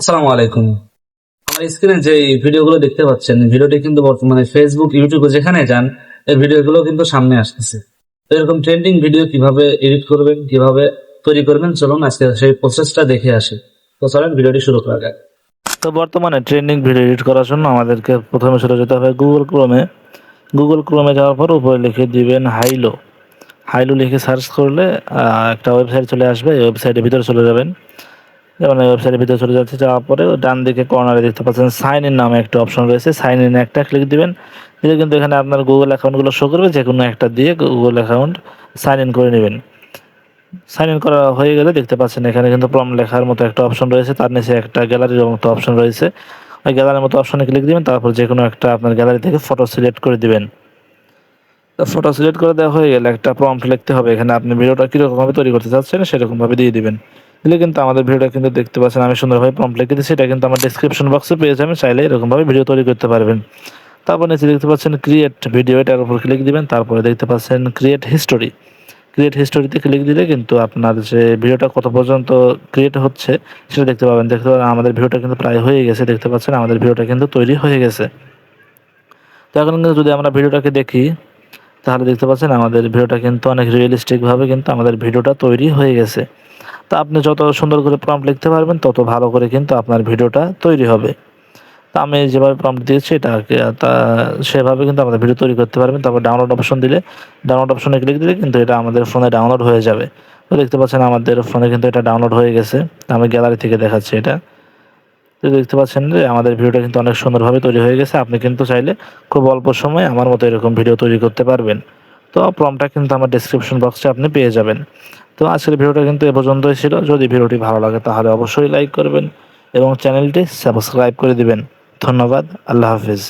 আসসালামু আলাইকুম। আমার স্ক্রিনে যে ভিডিওগুলো দেখতে পাচ্ছেন, ভিডিওটি কিন্তু বর্তমানে ফেসবুক ইউটিউবে যেখানে যান, এই ভিডিওগুলো কিন্তু সামনে আসতেছে। তো এরকম ট্রেন্ডিং ভিডিও কীভাবে এডিট করবেন, কীভাবে তৈরি করবেন, চলুন আজকে সেই প্রসেসটা দেখে আসি। তো চলেন ভিডিওটি শুরু করা যাক। তো বর্তমানে ট্রেন্ডিং ভিডিও এডিট করার জন্য আমাদেরকে প্রথমে চলে যেতে হবে গুগল ক্রোমে গুগল ক্রোমে যাওয়ার পর উপরে লিখে দিবেন হাইলো হাইলো লিখে সার্চ করলে একটা ওয়েবসাইট চলে আসবে, এই ওয়েবসাইটের ভিতরে চলে যাবেন। যেমন এই ওয়েবসাইটের ভিতরে চলে যাচ্ছে, যাওয়ার পরে ডান দিকে কর্নারে দেখতে পাচ্ছেন সাইন ইন নামে একটা অপশন রয়েছে সাইন ইন একটা ক্লিক দিবেন দিলে কিন্তু এখানে আপনার গুগল অ্যাকাউন্টগুলো শো করবে যে কোনো একটা দিয়ে গুগল অ্যাকাউন্ট সাইন ইন করে নেবেন। সাইন ইন করা হয়ে গেলে দেখতে পাচ্ছেন এখানে কিন্তু প্রম লেখার মতো একটা অপশন রয়েছে, তার নিচে একটা গ্যালারির মতো অপশন রয়েছে। ওই গ্যালারির মতো অপশনে ক্লিক দিবেন, তারপর যে কোনো একটা আপনার গ্যালারি থেকে ফটো সিলেক্ট করে দিবেন। ফটো সিলেক্ট করে দেওয়া হয়ে গেলে একটা প্রম্পট লিখতে হবে, এখানে আপনি ভিডিওটা কীরকমভাবে তৈরি করতে চাচ্ছেন সেরকমভাবে দিয়ে দিবেন। দিলে কিন্তু আমাদের ভিডিওটা কিন্তু দেখতে পাচ্ছেন। আমি সুন্দরভাবে প্রম্পট লিখে দিচ্ছি এটা কিন্তু আমার ডিসক্রিপশন বক্সে পেয়ে যাবেন। চাইলে এরকমভাবে ভিডিও তৈরি করতে পারবেন। তারপর নিচে দেখতে পাচ্ছেন ক্রিয়েট ভিডিও এটার উপর ক্লিক দিবেন। তারপরে দেখতে পাচ্ছেন ক্রিয়েট হিস্টোরি ক্রিয়েট হিস্টোরিতে ক্লিক দিলে কিন্তু আপনার যে ভিডিওটা কত পর্যন্ত ক্রিয়েট হচ্ছে, সেটা দেখতে পাবেন। দেখতে পাবেন আমাদের ভিডিওটা কিন্তু প্রায় হয়ে গেছে। দেখতে পাচ্ছেন আমাদের ভিডিওটা কিন্তু তৈরি হয়ে গেছে। তো এখন কিন্তু যদি আমরা ভিডিওটাকে দেখি, তাহলে দেখতে পাচ্ছেন আমাদের ভিডিওটা কিন্তু অনেক রিয়েলিস্টিকভাবে কিন্তু আমাদের ভিডিওটা তৈরি হয়ে গেছে। তো আপনি যত সুন্দর করে প্রম্পট লিখতে পারবেন, তত ভালো করে কিন্তু আপনার ভিডিওটা তৈরি হবে। তো আমি যেভাবে প্রম্পট দিয়েছি এটাকে তা সেভাবে কিন্তু আমাদের ভিডিও তৈরি করতে পারবেন। তারপর ডাউনলোড অপশন দিলে ডাউনলোড অপশনে ক্লিক দিলে কিন্তু এটা আমাদের ফোনে ডাউনলোড হয়ে যাবে। তো দেখতে পাচ্ছেন আমাদের ফোনে কিন্তু এটা ডাউনলোড হয়ে গেছে। আমি গ্যালারি থেকে দেখাচ্ছি এটা। তো দেখতে পাচ্ছেন যে আমাদের ভিডিওটা কিন্তু অনেক সুন্দরভাবে তৈরি হয়ে গেছে। আপনি কিন্তু চাইলে খুব অল্প সময়ে আমার মতো এরকম ভিডিও তৈরি করতে পারবেন। তো প্রমটা কিন্তু আমার ডিসক্রিপশন বক্সে আপনি পেয়ে যাবেন। তো আজকের ভিডিওটা কিন্তু এ পর্যন্তই ছিল। যদি ভিডিওটি ভালো লাগে তাহলে অবশ্যই লাইক করবেন এবং চ্যানেলটি সাবস্ক্রাইব করে দিবেন। ধন্যবাদ। আল্লাহ হাফিজ।